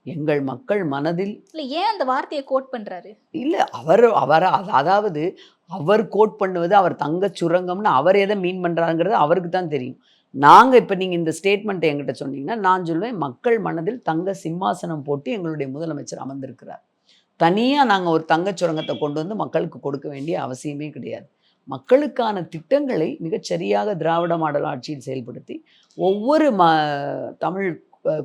எங்கள் மக்கள் மனதில் இல்ல ஏன் அந்த வார்த்தையை கோட் பண்றாரு? இல்லை அவர் அவர் அத- அதாவது அவர் கோட் பண்ணுவது அவர் தங்கச் சுரங்கம்னு அவர் எதை மீன் பண்ணுறாங்கிறது அவருக்கு தான் தெரியும். நாங்கள் இப்போ நீங்கள் இந்த ஸ்டேட்மெண்ட்டை எங்கிட்ட சொன்னீங்கன்னா நான் சொல்லுவேன் மக்கள் மனதில் தங்க சிம்மாசனம் போட்டு எங்களுடைய முதலமைச்சர் அமர்ந்திருக்கிறார். தனியாக நாங்கள் ஒரு தங்கச் சுரங்கத்தை கொண்டு வந்து மக்களுக்கு கொடுக்க வேண்டிய அவசியமே கிடையாது. மக்களுக்கான திட்டங்களை மிகச்சரியாக திராவிட மாடல் ஆட்சியில் செயல்படுத்தி ஒவ்வொரு ம தமிழ்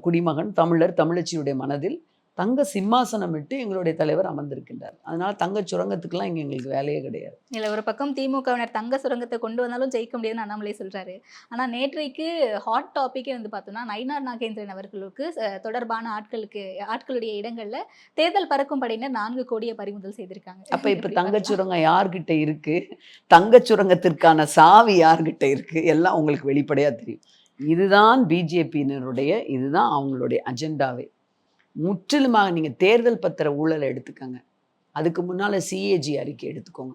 குடிமகன் தமிழர் தமிழச்சியுடைய மனதில் தங்க சிம்மாசனம் விட்டு எங்களுடைய தலைவர் அமர்ந்திருக்கின்றார். அதனால தங்கச் சுரங்கத்துக்கெல்லாம் இங்கே எங்களுக்கு வேலையே கிடையாது. இல்ல ஒரு பக்கம் திமுகவினர் தங்க சுரங்கத்தை கொண்டு வந்தாலும் ஜெயிக்க முடியாதுன்னு அண்ணாமலை சொல்றாரு. ஆனா நேற்றைக்கு ஹாட் டாபிக்கே வந்து பார்த்தோம்னா நயினார் நாகேந்திரன் அவர்களுக்கு தொடர்பான ஆட்களுக்கு ஆட்களுடைய இடங்கள்ல தேர்தல் பறக்கும் படையினர் நான்கு கோடியை பறிமுதல் செய்திருக்காங்க. அப்போ இப்போ பார்க்கலாம்? சுரங்கம் யார்கிட்ட இருக்கு? தங்கச் சுரங்கத்திற்கான சாவி யார்கிட்ட இருக்கு? எல்லாம் உங்களுக்கு வெளிப்படையாக தெரியும். இதுதான் பிஜேபியினருடைய இதுதான் அவங்களுடைய அஜெண்டாவே. முற்றிலுமாக நீங்கள் தேர்தல் பத்திர ஊழலை எடுத்துக்கங்க. அதுக்கு முன்னால் சிஏஜி அறிக்கை எடுத்துக்கோங்க.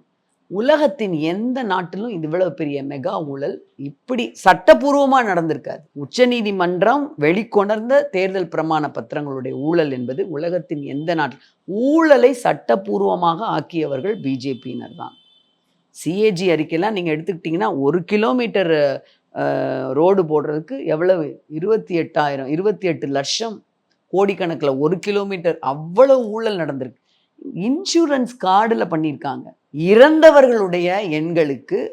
உலகத்தின் எந்த நாட்டிலும் இது இவ்வளவு பெரிய மெகா ஊழல் இப்படி சட்டப்பூர்வமாக நடந்திருக்காது. உச்சநீதிமன்றம் வெளிக்கொணர்ந்த தேர்தல் பிரமாண பத்திரங்களுடைய ஊழல் என்பது உலகத்தின் எந்த நாட்டில் ஊழலை சட்டப்பூர்வமாக ஆக்கியவர்கள் பிஜேபியினர் தான். சிஏஜி அறிக்கையெல்லாம் நீங்கள் எடுத்துக்கிட்டிங்கன்னா ஒரு கிலோமீட்டர் ரோடு போடுறதுக்கு எவ்வளவு? இருபத்தி எட்டாயிரம் இருபத்தி எட்டு லட்சம் கோடிக்கணக்கில் ஒரு கிலோமீட்டர் அவ்வளவு ஊழல் நடந்திருக்கு. இன்சூரன்ஸ் கார்டில் பண்ணியிருக்காங்க. இறந்தவர்களுடைய எண்களுக்கு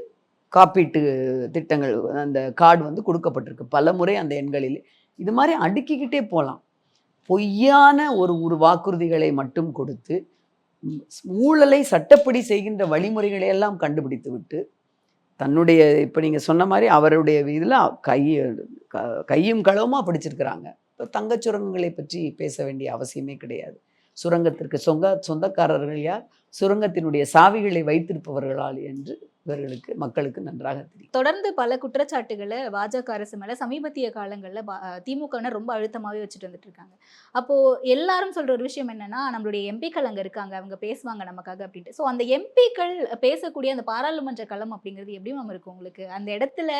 காப்பீட்டு திட்டங்கள் அந்த கார்டு வந்து கொடுக்கப்பட்டிருக்கு. பல முறை அந்த எண்களில். இது மாதிரி அடுக்கிக்கிட்டே போகலாம். பொய்யான ஒரு ஒரு வாக்குறுதிகளை மட்டும் கொடுத்து ஊழலை சட்டப்படி செய்கின்ற வழிமுறைகளை எல்லாம் கண்டுபிடித்து விட்டு தன்னுடைய இப்போ நீங்கள் சொன்ன மாதிரி அவருடைய இதில் கை க- கையும் களவுமாக பிடிச்சிருக்கிறாங்க. இப்போ தங்கச் சுரங்கங்களை பற்றி பேச வேண்டிய அவசியமே கிடையாது. சுரங்கத்திற்கு சொங்க சொந்தக்காரர்கள் யார்? சுரங்கத்தினுடைய சாவிகளை வைத்திருப்பவர்களால் என்று இவர்களுக்கு மக்களுக்கு நன்றாக தெரியும். தொடர்ந்து பல குற்றச்சாட்டுகளை பாஜக அரசு மேல சமீபத்திய காலங்களில் பா- ரொம்ப அழுத்தமாவே வச்சுட்டு வந்துட்டு இருக்காங்க. அப்போ எல்லாரும் சொல்ற ஒரு விஷயம் என்னன்னா நம்மளுடைய எம்பிக்கள் அங்க இருக்காங்க அவங்க பேசுவாங்க நமக்காக அப்படின்ட்டு. ஸோ அந்த எம்பிக்கள் பேசக்கூடிய அந்த பாராளுமன்ற களம் அப்படிங்கிறது எப்படி மேம் இருக்கும் உங்களுக்கு? அந்த இடத்துல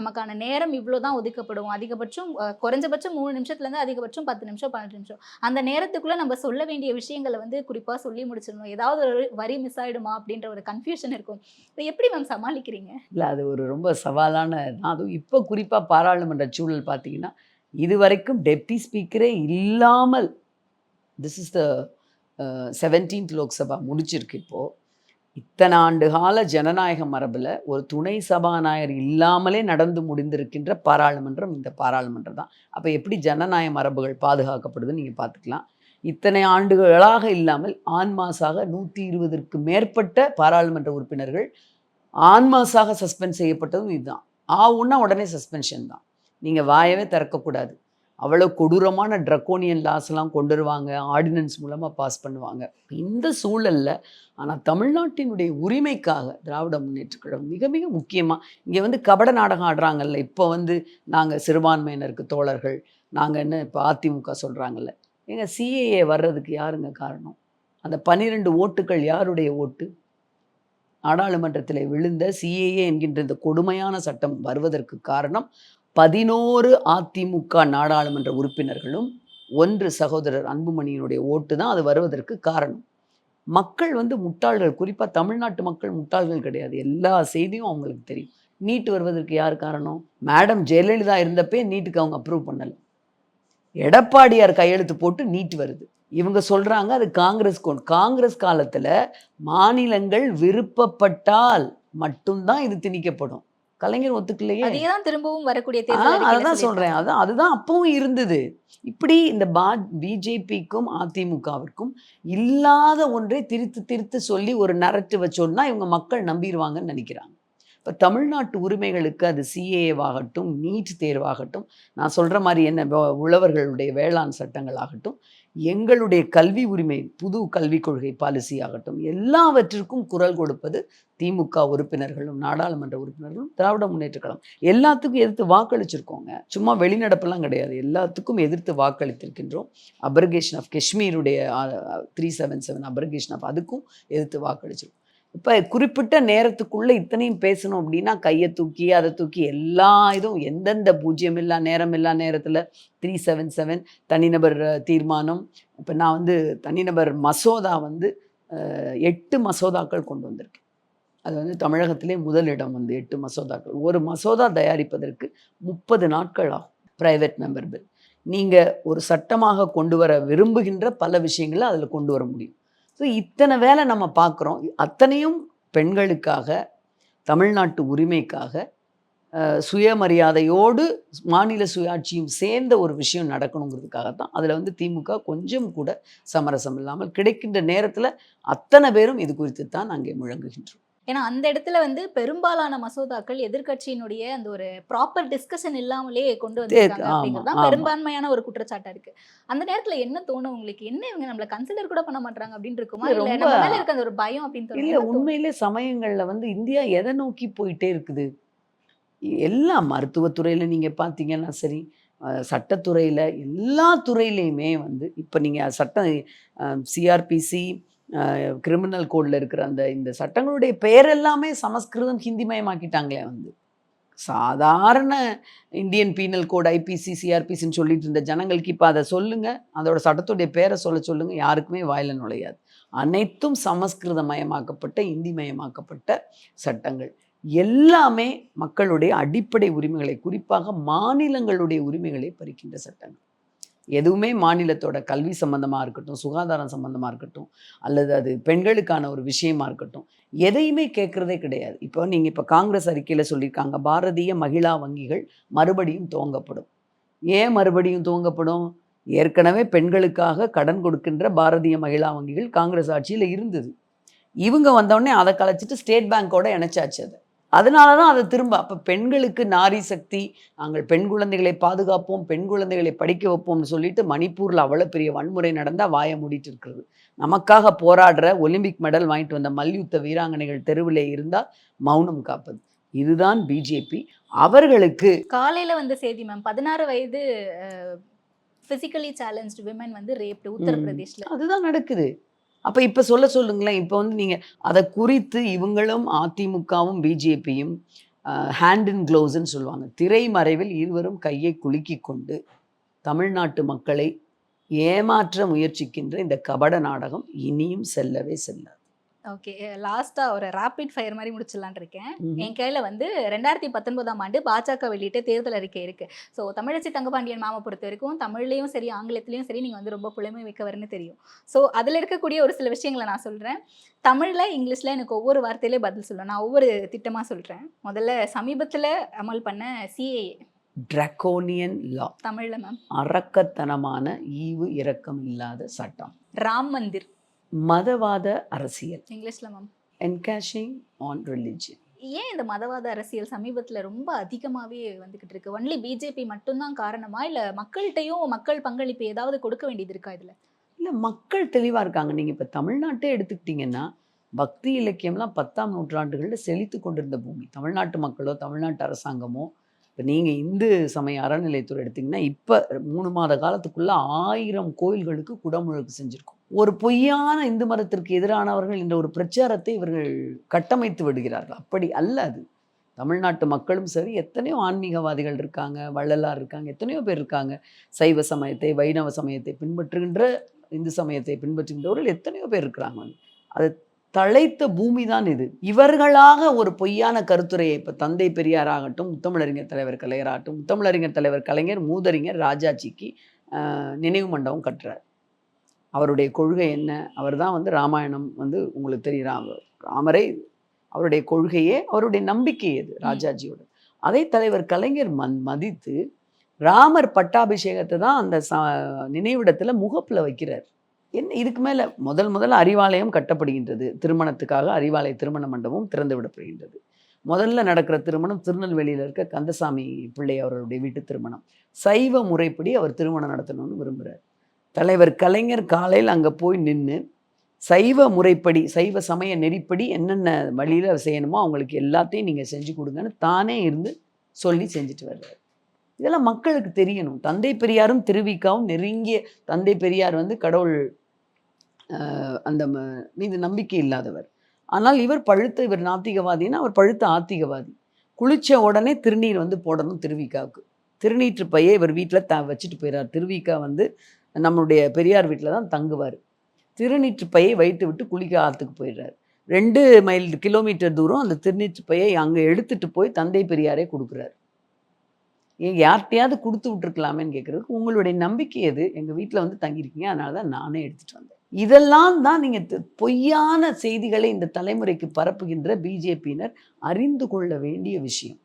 நமக்கான நேரம் இவ்வளவுதான் ஒதுக்கப்படும். அதிகபட்சம் குறைஞ்சபட்சம் மூணு நிமிஷத்துல இருந்து அதிகபட்சம் பத்து நிமிஷம் பன்னெண்டு நிமிஷம். அந்த நேரத்துக்குள்ள நம்ம சொல்ல வேண்டிய விஷயங்களை வந்து குறிப்பா சொல்லி முடிச்சிடணும். ஏதாவது ஒரு வரி மிஸ் ஆயிடுமா அப்படின்ற ஒரு கன்ஃபியூஷன் இருக்கும். எப்படி மேம் சமாளிக்கிறீங்க? இல்லை அது ஒரு ரொம்ப சவாலான தான் அதுவும் இப்போ குறிப்பாக பாராளுமன்ற சூழல் பார்த்தீங்கன்னா இதுவரைக்கும் டெப்டி ஸ்பீக்கரே இல்லாமல் this is the seventeenth Lok Sabha முடிச்சிருக்கு இப்போது இத்தனை ஆண்டு கால ஜனநாயக மரபில் ஒரு துணை சபாநாயகர் இல்லாமலே நடந்து முடிந்திருக்கின்ற பாராளுமன்றம் இந்த பாராளுமன்றம் தான். அப்போ எப்படி ஜனநாயக மரபுகள் பாதுகாக்கப்படுதுன்னு நீங்கள் பார்த்துக்கலாம் இத்தனை ஆண்டுகளாக இல்லாமல் ஆன் மாசாக நூற்றி இருபதற்கு மேற்பட்ட பாராளுமன்ற உறுப்பினர்கள் ஆன்மாஸாக சஸ்பெண்ட் செய்யப்பட்டதும் இதுதான். ஆவுன்னா உடனே சஸ்பென்ஷன் தான். நீங்கள் வாயவே திறக்கக்கூடாது. அவ்வளோ கொடூரமான ட்ரக்கோனியன் லாஸ்லாம் கொண்டு வருவாங்க. ஆர்டினன்ஸ் மூலமாக பாஸ் பண்ணுவாங்க. இந்த சூழலில் ஆனால் தமிழ்நாட்டினுடைய உரிமைக்காக திராவிட முன்னேற்றக் கழகம் மிக மிக முக்கியமாக இங்கே வந்து கபட நாடகம் ஆடுறாங்கல்ல. இப்போ வந்து நாங்கள் சிறுபான்மையினருக்கு தோழர்கள் நாங்கள் என்ன இப்போ அதிமுக சொல்கிறாங்கல்ல எங்கள் சிஏஏ வர்றதுக்கு யாருங்க காரணம்? அந்த பன்னிரெண்டு ஓட்டுகள் யாருடைய ஓட்டு? நாடாளுமன்றத்தில் விழுந்த சிஏஏ என்கின்ற இந்த கொடுமையான சட்டம் வருவதற்கு காரணம் பதினோரு அதிமுக நாடாளுமன்ற உறுப்பினர்களும் ஒன்று சகோதரர் அன்புமணியினுடைய ஓட்டு தான் அது வருவதற்கு காரணம். மக்கள் வந்து முட்டாள்கள் குறிப்பாக தமிழ்நாட்டு மக்கள் முட்டாள்கள் கிடையாது. எல்லா செய்தியும் அவங்களுக்கு தெரியும். நீட் வருவதற்கு யார் காரணம்? மேடம் ஜெயலலிதா இருந்தப்பே நீட்டுக்கு அவங்க அப்ரூவ் பண்ணலை. எடப்பாடியார் கையெழுத்து போட்டு நீட் வருது. இவங்க சொல்றாங்க அது காங்கிரஸ் காங்கிரஸ் காலத்துல மாநிலங்கள் விருப்பப்பட்டால் மட்டும்தான் இது திணிக்கப்படும். கலைஞர் ஒத்துக்கலையே. அதே தான் திரும்பவும் வரக்கூடிய தேர்தல் அதுதான் சொல்றேன். அதான் அதுதான் அப்பவும் இருந்தது. இப்படி இந்த பா பிஜேபிக்கும் அதிமுகவிற்கும் இல்லாத ஒன்றை திரித்து திரித்து சொல்லி ஒரு நரட்டிவ சொன்னா இவங்க மக்கள் நம்பிடுவாங்கன்னு நினைக்கிறாங்க. இப்போ தமிழ்நாட்டு உரிமைகளுக்கு அது சிஏவாகட்டும் நீட் தேர்வாகட்டும் நான் சொல்ற மாதிரி என்ன உழவர்களுடைய வேளாண் சட்டங்களாகட்டும் எங்களுடைய கல்வி உரிமை புது கல்விக் கொள்கை பாலிசி ஆகட்டும் எல்லாவற்றிற்கும் குரல் கொடுப்பது திமுக உறுப்பினர்களும் நாடாளுமன்ற உறுப்பினர்களும் திராவிட முன்னேற்ற கழகம். எல்லாத்துக்கும் எதிர்த்து வாக்களிச்சிருக்கோங்க. சும்மா வெளிநடப்பெல்லாம் கிடையாது. எல்லாத்துக்கும் எதிர்த்து வாக்களித்திருக்கின்றோம். Abrogation of காஷ்மீருடைய three seven seven abrogation of அதுக்கும் எதிர்த்து வாக்களிச்சிருக்கோம். இப்போ குறிப்பிட்ட நேரத்துக்குள்ளே இத்தனையும் பேசணும் அப்படின்னா கையை தூக்கி அதை தூக்கி எல்லா இதுவும் எந்தெந்த பூஜ்ஜியம் இல்லா நேரம் இல்லா நேரத்தில் த்ரீ செவன் செவன் தனிநபர் தீர்மானம். இப்போ நான் வந்து தனிநபர் மசோதா வந்து எட்டு மசோதாக்கள் கொண்டு வந்திருக்கேன். அது வந்து தமிழகத்திலே முதலிடம் வந்து எட்டு மசோதாக்கள். ஒரு மசோதா தயாரிப்பதற்கு முப்பது நாட்கள் ஆகும் ப்ரைவேட் மெம்பர் பில் நீங்கள் ஒரு சட்டமாக கொண்டு வர விரும்புகின்ற பல விஷயங்களை அதில் கொண்டு வர முடியும். ஸோ இத்தனை வேலை நம்ம பார்க்குறோம். அத்தனையும் பெண்களுக்காக தமிழ்நாட்டு உரிமைக்காக சுயமரியாதையோடு மாநில சுயாட்சியும் சேர்ந்த ஒரு விஷயம் நடக்கணுங்கிறதுக்காக தான் அதில் வந்து திமுக கொஞ்சம் கூட சமரசம் இல்லாமல் கிடைக்கின்ற நேரத்தில் அத்தனை பேரும் இது குறித்து தான் அங்கே முழங்குகின்றோம். ஏன்னா அந்த இடத்துல வந்து பெரும்பாலான மசோதாக்கள் எதிர்க்கட்சியினுடைய அந்த ஒரு ப்ராப்பர் டிஸ்கஷன் இல்லாமலே கொண்டு வந்திருக்காங்க அப்படிங்கிறது. பெரும்பான்மையான ஒரு குற்றச்சாட்டா இருக்கு அந்த நேரத்துல என்ன தோணும் உங்களுக்கு என்ன இவங்க நம்மள கன்சிடர் கூட பண்ண மாட்டாங்க அப்படின்னு இருக்குமா இல்ல, நம்ம மேல இருக்க அந்த ஒரு பயம் அப்படின்னு. இல்லை? உண்மையிலே சமயங்களில் வந்து இந்தியா எதை நோக்கி போயிட்டே இருக்குது எல்லா மருத்துவத்துறையில் நீங்கள் பார்த்தீங்கன்னா சரி சட்டத்துறையில் எல்லா துறையிலையுமே வந்து இப்போ நீங்கள் சட்டம் சிஆர்பிசி கிரிமினல் கோடில் இருக்கிற அந்த இந்த சட்டங்களுடைய பெயர் எல்லாமே சமஸ்கிருதம் ஹிந்திமயமாக்கிட்டாங்களே வந்து. சாதாரண இந்தியன் பீனல் கோட் ஐபிசி சிஆர்பிசின்னு சொல்லிட்டு இருந்த ஜனங்களுக்கு இப்போ அதை சொல்லுங்கள் அதோட சட்டத்துடைய பேரை சொல்ல சொல்லுங்கள் யாருக்குமே வாயில நுழையாது. அனைத்தும் சமஸ்கிருதமயமாக்கப்பட்ட இந்திமயமாக்கப்பட்ட சட்டங்கள். எல்லாமே மக்களுடைய அடிப்படை உரிமைகளை குறிப்பாக மாநிலங்களுடைய உரிமைகளை பறிக்கின்ற சட்டங்கள். எதுவுமே மாநிலத்தோட கல்வி சம்பந்தமாக இருக்கட்டும் சுகாதாரம் சம்மந்தமாக இருக்கட்டும் அல்லது அது பெண்களுக்கான ஒரு விஷயமா இருக்கட்டும் எதையுமே கேட்குறதே கிடையாது. இப்போ நீங்கள் இப்போ காங்கிரஸ் அறிக்கையில் சொல்லியிருக்காங்க பாரதிய மகிழா வங்கிகள் மறுபடியும் துவங்கப்படும். ஏன் மறுபடியும் துவங்கப்படும்? ஏற்கனவே பெண்களுக்காக கடன் கொடுக்கின்ற பாரதிய மகிழா வங்கிகள் காங்கிரஸ் ஆட்சியில் இருந்தது. இவங்க வந்தோடனே அதை கலைச்சிட்டு ஸ்டேட் பேங்க்கோடு இணைச்சாச்சு அதை. அதனால தான் அதை திரும்ப அப்போ பெண்களுக்கு நாரி சக்தி நாங்கள் பெண் குழந்தைகளை பாதுகாப்போம் பெண் குழந்தைகளை படிக்க வைப்போம்னு சொல்லிட்டு மணிப்பூரில் அவ்வளோ பெரிய வன்முறை நடந்தால் வாயை மூடிட்டு இருக்கிறது. நமக்காக போராடுற ஒலிம்பிக் மெடல் வாங்கிட்டு வந்த மல்யுத்த வீராங்கனைகள் தெருவிலே இருந்தால் மௌனம் காப்பது. இதுதான் பிஜேபி. அவர்களுக்கு காலையில வந்து செய்தி மேம் பதினாறு வயது பிசிக்கலி சேலஞ்ச்டு விமன் வந்து ரேப்டு உத்தரப்பிரதேஷ்ல. அதுதான் நடக்குது. அப்போ இப்போ சொல்ல சொல்லுங்களேன். இப்போ வந்து நீங்கள் அதை குறித்து இவங்களும் அதிமுகவும் பிஜேபியும் ஹேண்ட் இன் க்ளோஸ்ன்னு சொல்லுவாங்க. திரைமறைவில் இருவரும் கையை குலுக்கி கொண்டு தமிழ்நாட்டு மக்களை ஏமாற்ற முயற்சிக்கின்ற இந்த கபட நாடகம் இனியும் செல்லவே செல்லாது. ஓகே லாஸ்டா ஒரு ராபிட் ஃபயர் மாதிரி முடிச்சிடலான் இருக்கேன். என் கையில வந்து ரெண்டாயிரத்தி பத்தொன்பதாம் ஆண்டு பாஜக வெளியிட்ட தேர்தல் அறிக்கை இருக்கு. ஸோ தமிழச்சி தங்கபாண்டியன் மாமா பொறுத்த வரைக்கும் தமிழ்லையும் சரி ஆங்கிலத்திலையும் சரி நீங்க வந்து ரொம்ப புலமை மிக்கவர்னு தெரியும். ஸோ அதுல இருக்கக்கூடிய ஒரு சில விஷயங்களை நான் சொல்றேன். தமிழ்ல இங்கிலீஷ்ல எனக்கு ஒவ்வொரு வார்த்தையிலே பதில் சொல்லணும் நான் ஒவ்வொரு திட்டமா சொல்றேன். முதல்ல சமீபத்துல அமல் பண்ண சிஏஏ ட்ரக்கோனியன் லா தமிழ்ல மேம் அரக்கத்தனமான ஈவு இரக்கம் இல்லாத சட்டம். ராம் மந்திர். மதவாத அரசியல். இங்கிலீஷ்ல மேம் என்கேஷிங் ஆன் ரிலிஜியன் ஏன் இந்த மதவாத அரசியல் சமீபத்துல ரொம்ப அதிகமாவே வந்துகிட்டு இருக்கு? ஒன்லி பிஜேபி மட்டும்தான் காரணமா? இல்ல மக்கள்கிட்டயும் மக்கள் பங்களிப்பு ஏதாவது கொடுக்க வேண்டியது இருக்கா இதுல? இல்லை மக்கள் தெளிவாக இருக்காங்க. நீங்கள் இப்போ தமிழ்நாட்டே எடுத்துக்கிட்டிங்கன்னா பக்தி இலக்கியம்லாம் பத்தாம் நூற்றாண்டுகளில் செழித்து கொண்டிருந்த பூமி. தமிழ்நாட்டு மக்களோ தமிழ்நாட்டு அரசாங்கமோ இப்போ நீங்கள் இந்து சமய அறநிலையத்துறை எடுத்திங்கன்னா இப்போ மூணு மாத காலத்துக்குள்ள ஆயிரம் கோயில்களுக்கு குடமுழுக்கு செஞ்சுருக்கோம். ஒரு பொய்யான இந்து மதத்திற்கு எதிரானவர்கள் என்ற ஒரு பிரச்சாரத்தை இவர்கள் கட்டமைத்து விடுகிறார்கள். அப்படி அல்ல அது. தமிழ்நாட்டு மக்களும் சரி எத்தனையோ ஆன்மீகவாதிகள் இருக்காங்க வள்ளலார் இருக்காங்க எத்தனையோ பேர் இருக்காங்க. சைவ சமயத்தை வைணவ சமயத்தை பின்பற்றுகின்ற இந்து சமயத்தை பின்பற்றுகின்றவர்கள் எத்தனையோ பேர் இருக்கிறாங்க. அது தழைத்த பூமி தான் இது. இவர்களாக ஒரு பொய்யான கருத்துரையை இப்போ தந்தை பெரியார் ஆகட்டும் முத்தமிழறிஞர் தலைவர் கலைஞராகட்டும் முத்தமிழறிஞர் தலைவர் கலைஞர் மூதறிஞர் ராஜாஜிக்கு நினைவு மண்டபம் கட்டுறார். அவருடைய கொள்கை என்ன? அவர் தான் வந்து ராமாயணம் வந்து உங்களுக்கு தெரியும். ராம- ராமரை அவருடைய கொள்கையே அவருடைய நம்பிக்கை அது ராஜாஜியோட அதை தலைவர் கலைஞர் மன் மதித்து ராமர் பட்டாபிஷேகத்தை தான் அந்த ச நினைவிடத்தில் முகப்பில் வைக்கிறார். என்ன? இதுக்கு மேலே முதல் முதல்ல அறிவாலயம் கட்டப்படுகின்றது. திருமணத்துக்காக அறிவாலய திருமண மண்டபம் திறந்து விடப்படுகின்றது. முதல்ல நடக்கிற திருமணம் திருநெல்வேலியில் இருக்க கந்தசாமி பிள்ளை அவர்களுடைய வீட்டு திருமணம். சைவ முறைப்படி அவர் திருமணம் நடத்தணும்னு விரும்புகிறார் தலைவர் கலைஞர் காலையில் அங்கே போய் நின்று சைவ முறைப்படி சைவ சமய நெறிப்படி என்னென்ன வழியில் செய்யணுமோ அவங்களுக்கு எல்லாத்தையும் நீங்கள் செஞ்சு கொடுங்கன்னு தானே இருந்து சொல்லி செஞ்சுட்டு வர்றாரு. இதெல்லாம் மக்களுக்கு தெரியணும். தந்தை பெரியாரும் திருவிக்காவும் நெருங்கிய தந்தை பெரியார் வந்து கடவுள் ஆஹ், அந்த ம- மீது நம்பிக்கை இல்லாதவர். ஆனால் இவர் பழுத்த இவர் நாத்திகவாதின்னா அவர் பழுத்த ஆத்திகவாதி. குளிச்ச உடனே திருநீர் வந்து போடணும் திருவிக்காவுக்கு. திருநீற்று பையை இவர் வீட்டில் த வச்சுட்டு போயிறார். திருவிக்கா வந்து நம்மளுடைய பெரியார் வீட்டில் தான் தங்குவார். திருநீற்றுப்பையை வைத்து விட்டு குளிக்க ஆற்றுக்கு போயிடுறாரு. ரெண்டு மைல் கிலோமீட்டர் தூரம் அந்த திருநீற்றுப்பையை அங்கே எடுத்துகிட்டு போய் தந்தை பெரியாரே கொடுக்குறாரு. ஏன் யார்கிட்டயாவது கொடுத்து விட்டுருக்கலாமேன்னு கேட்குறதுக்கு உங்களுடைய நம்பிக்கை எது? எங்கள் வீட்டில் வந்து தங்கியிருக்கீங்க அதனால தான் நானே எடுத்துகிட்டு வந்தேன். இதெல்லாம் தான் நீங்கள் பொய்யான செய்திகளை இந்த தலைமுறைக்கு பரப்புகின்ற பிஜேபியினர் அறிந்து கொள்ள வேண்டிய விஷயம்.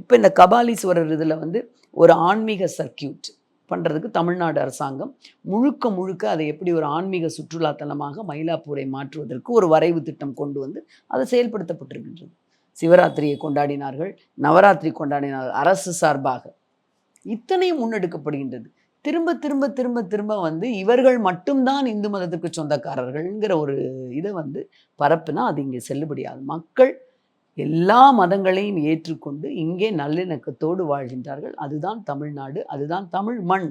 இப்போ இந்த கபாலீஸ்வரர் இதில் வந்து ஒரு ஆன்மீக சர்க்கியூட். பண்ணுறதுக்கு தமிழ்நாடு அரசாங்கம் முழுக்க முழுக்க அதை எப்படி ஒரு ஆன்மீக சுற்றுலாத்தலமாக மயிலாப்பூரை மாற்றுவதற்கு ஒரு வரைவு திட்டம் கொண்டு வந்து அது செயல்படுத்தப்பட்டிருக்கின்றது. சிவராத்திரியை கொண்டாடினார்கள் நவராத்திரி கொண்டாடினார்கள் அரசு சார்பாக. இத்தனையும் முன்னெடுக்கப்படுகின்றது. திரும்ப திரும்ப திரும்ப திரும்ப வந்து இவர்கள் மட்டும்தான் இந்து மதத்துக்கு சொந்தக்காரர்கள்ங்கிற ஒரு இதை வந்து பரப்புனா அது இங்கே செல்லுபடியாது. மக்கள் எல்லா மதங்களையும் ஏற்றுக்கொண்டு இங்கே நல்லிணக்கத்தோடு வாழ்கின்றார்கள். அதுதான் தமிழ்நாடு அதுதான் தமிழ் மண்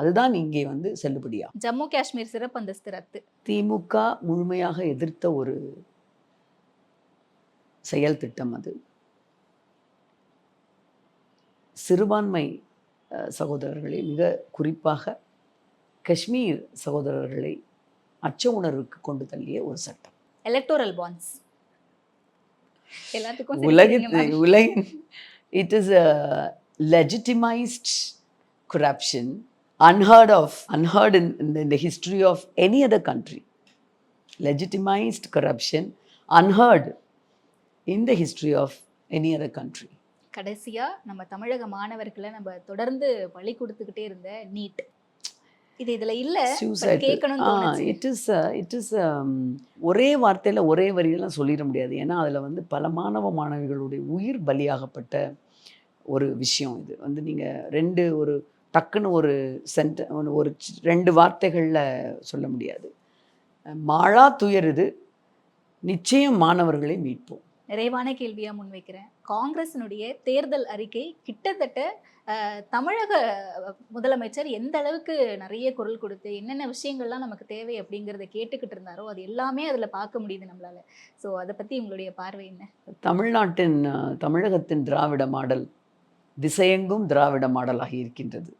அதுதான் இங்கே வந்து செல்லுபடியாகும் ஜம்மு காஷ்மீர் சிறப்பு அந்தஸ்து ரத்து. திமுக முழுமையாக எதிர்த்த ஒரு செயல் திட்டம் அது. சிறுபான்மை சகோதரர்களை மிக குறிப்பாக காஷ்மீர் சகோதரர்களை அச்ச உணர்வுக்கு கொண்டு தள்ளிய ஒரு சட்டம். எலக்டோரல் பாண்ட்ஸ் எல்லாத்துக்கும் உலகின் it is a legitimised corruption unheard of unheard in, in, the, in the history of any other country legitimized corruption unheard in the history of any other country கடைசியா நம்ம தமிழக மாணவர்களை நம்ம தொடர்ந்து பழி கொடுத்துக்கிட்டே இருந்த நீட் இது இதுல இல்ல தோணுச்சு. இட் இஸ் இட் இஸ் ஒரே வார்த்தையில் ஒரே வரியெல்லாம் சொல்லிட முடியாது. ஏன்னா அதில் வந்து பல மாணவ மாணவிகளுடைய உயிர் பலியாகப்பட்ட ஒரு விஷயம் இது. வந்து நீங்கள் ரெண்டு ஒரு டக்குன்னு ஒரு சென்ட ஒரு ரெண்டு வார்த்தைகளில் சொல்ல முடியாது. மாழா துயருது நிச்சயம் மாணவர்களை மீட்போம். நிறைவான கேள்வியாக முன்வைக்கிறேன் காங்கிரசினுடைய தேர்தல் அறிக்கை கிட்டத்தட்ட தமிழக முதலமைச்சர் எந்த அளவுக்கு நிறைய குரல் கொடுத்து என்னென்ன விஷயங்கள்லாம் நமக்கு தேவை அப்படிங்கிறத கேட்டுக்கிட்டு இருந்தாரோ அது எல்லாமே அதில் பார்க்க முடியுது நம்மளால. ஸோ அதை பற்றி உங்களுடைய பார்வை என்ன? தமிழ்நாட்டின் தமிழகத்தின் திராவிட மாடல் திசையெங்கும் திராவிட மாடலாகி இருக்கின்றது.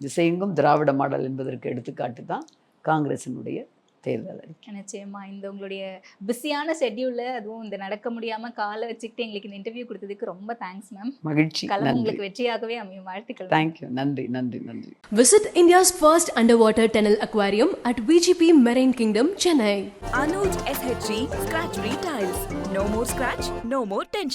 திசையெங்கும் திராவிட மாடல் என்பதற்கு எடுத்துக்காட்டு தான் காங்கிரசினுடைய தேர்தல் அறிக்கை நிச்சயமா. இந்த உங்களுடைய பிஸியான ஷெட்யூல்ல அதுவும் இந்த நடக்க முடியாம காலை வச்சுக்கிட்டு எங்களுக்கு இந்த இன்டர்வியூ கொடுத்ததுக்கு ரொம்ப தேங்க்ஸ் மேம் மகிழ்ச்சி. உங்களுக்கு வெற்றியாகவே அமையும். வாழ்த்துக்கள். தேங்க்யூ நன்றி நன்றி நன்றி. Visit India's first underwater tunnel aquarium at VGP Marine Kingdom, Chennai. Anuj SHG Scratch Free Tiles. No more scratch, no more tension.